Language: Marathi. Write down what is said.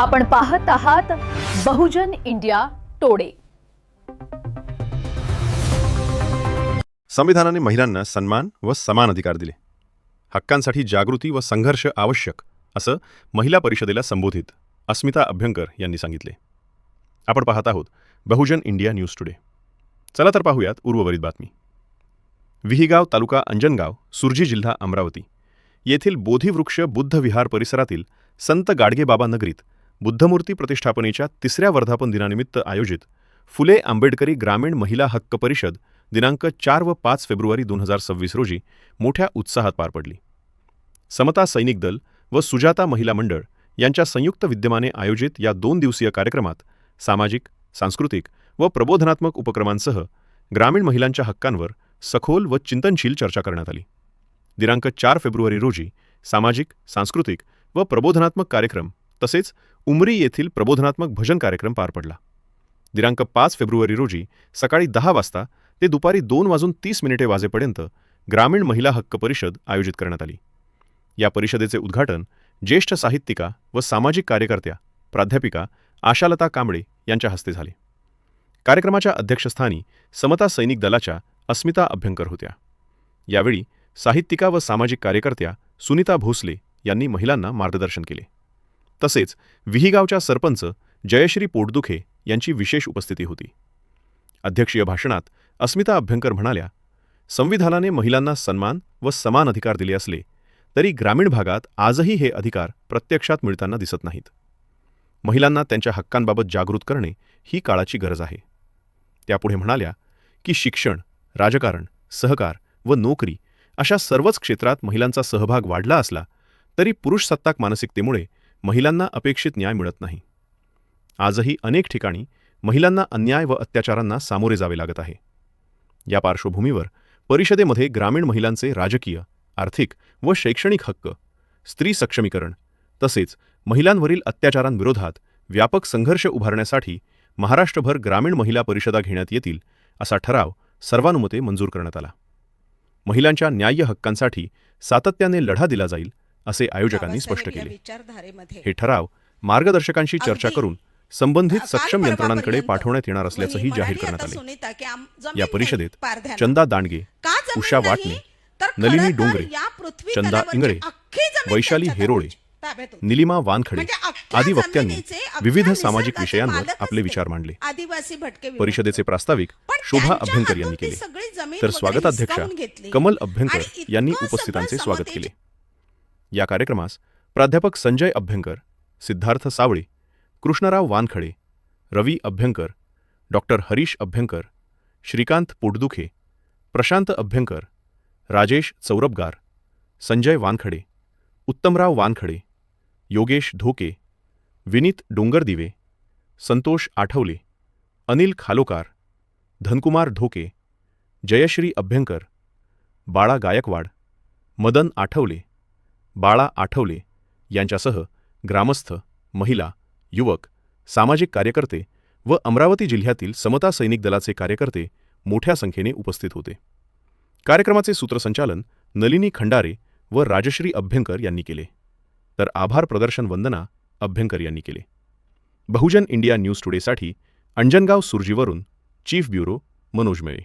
आपण पाहत आहात बहुजन इंडिया टोडे. संविधानाने महिलांना सन्मान व समान अधिकार दिले. हक्कांसाठी जागृती व संघर्ष आवश्यक असं महिला परिषदेला संबोधित अस्मिता अभ्यंकर यांनी सांगितले. आपण पाहत आहोत बहुजन इंडिया न्यूज टुडे. चला तर पाहूयात उर्वरित बातमी. विहिगाव तालुका अंजनगाव सुरजी जिल्हा अमरावती येथील बोधीवृक्ष बुद्ध विहार परिसरातील संत गाडगेबाबा नगरीत बुद्धमूर्ती प्रतिष्ठापनेच्या तिसऱ्या वर्धापन दिनानिमित्त आयोजित फुले आंबेडकरी ग्रामीण महिला हक्क परिषद दिनांक चार व पाच फेब्रुवारी दोन हजार सव्वीस रोजी मोठ्या उत्साहात पार पडली. समता सैनिक दल व सुजाता महिला मंडळ यांच्या संयुक्त विद्यमाने आयोजित या दोन दिवसीय कार्यक्रमात सामाजिक सांस्कृतिक व प्रबोधनात्मक उपक्रमांसह ग्रामीण महिलांच्या हक्कांवर सखोल व चिंतनशील चर्चा करण्यात आली. दिनांक चार फेब्रुवारी रोजी सामाजिक सांस्कृतिक व प्रबोधनात्मक कार्यक्रम तसेच उमरी येथील प्रबोधनात्मक भजन कार्यक्रम पार पडला. दिनांक पाच फेब्रुवारी रोजी सकाळी दहा वाजता ते दुपारी दोन वाजून तीस मिनिटे वाजेपर्यंत ग्रामीण महिला हक्क परिषद आयोजित करण्यात आली. या परिषदेचे उद्घाटन ज्येष्ठ साहित्यिका व सामाजिक कार्यकर्त्या प्राध्यापिका आशालता कांबळे यांच्या हस्ते झाले. कार्यक्रमाच्या अध्यक्षस्थानी समता सैनिक दलाच्या अस्मिता अभ्यंकर होत्या. यावेळी साहित्यिका व सामाजिक कार्यकर्त्या सुनीता भोसले यांनी महिलांना मार्गदर्शन केले. तसेच विहिगावच्या सरपंच जयश्री पोटदुखे यांची विशेष उपस्थिती होती. अध्यक्षीय भाषणात अस्मिता अभ्यंकर म्हणाल्या संविधानाने महिलांना सन्मान व समान अधिकार दिले असले तरी ग्रामीण भागात आजही हे अधिकार प्रत्यक्षात मिळताना दिसत नाहीत. महिलांना त्यांच्या हक्कांबाबत जागृत करणे ही काळाची गरज आहे. त्यापुढे म्हणाल्या की शिक्षण राजकारण सहकार व नोकरी अशा सर्वच क्षेत्रात महिलांचा सहभाग वाढला असला तरी पुरुषसत्ताक मानसिकतेमुळे महिलांना अपेक्षित न्याय मिळत नाही. आजही अनेक ठिकाणी महिलांना अन्याय व अत्याचारांना सामोरे जावे लागत आहे. या पार्श्वभूमीवर परिषदेमध्ये ग्रामीण महिलांचे राजकीय आर्थिक व शैक्षणिक हक्क स्त्री सक्षमीकरण तसेच महिलांवरील अत्याचारांविरोधात व्यापक संघर्ष उभारण्यासाठी महाराष्ट्रभर ग्रामीण महिला परिषदा घेण्यात येतील असा ठराव सर्वानुमते मंजूर करण्यात आला. महिलांच्या न्याय्य हक्कांसाठी सातत्याने लढा दिला जाईल असे आयोजकांनी स्पष्ट केले हे ठराव मार्गदर्शकांशी चर्चा करून संबंधित सक्षम यंत्रणांकडे परवापर्यंत पाठवण्यात येणार असल्याचंही जाहीर करण्यात आले या परिषदेत. चंदा दांडगे उषा? वाटणे नलिनी डोंगरे, चंदा तलावरची इंगळे, वैशाली हेरोळे. निलिमा वानखडे म्हणजे आदी वक्त्यांनी विविध सामाजिक विषयांवर आपले. विचार मांडले आदिवासी भटके विमुक्त. परिषदेचे प्रास्ताविक शोभा अभ्यंकर यांनी केले तर स्वागताध्यक्षा. कमल अभ्यंकर यांनी उपस्थितांचे स्वागत केले या कार्यक्रमास प्राध्यापक संजय अभ्यंकर, सिद्धार्थ सावळे, कृष्णराव वानखडे, रवी अभ्यंकर, डॉक्टर हरीश अभ्यंकर, श्रीकांत पोटदुखे, प्रशांत अभ्यंकर, राजेश चौरबगार, संजय वानखडे, उत्तमराव वानखडे, योगेश धोके, विनीत डोंगरदिवे, संतोष आठवले, अनिल खालोकार, धनकुमार ढोके जयश्री अभ्यंकर, बाळा गायकवाड, मदन आठवले बाळा आठवले यांच्यासह ग्रामस्थ महिला युवक सामाजिक कार्यकर्ते व अमरावती जिल्ह्यातील समता सैनिक दलाचे कार्यकर्ते मोठ्या संख्येने उपस्थित होते. कार्यक्रमाचे सूत्रसंचालन नलिनी खंडारे व राजश्री अभ्यंकर यांनी केले. तर आभार प्रदर्शन वंदना अभ्यंकर यांनी केले. बहुजन इंडिया न्यूज टुडेसाठी अंजनगाव सुरजीवरून चीफ ब्युरो मनोज मेळे.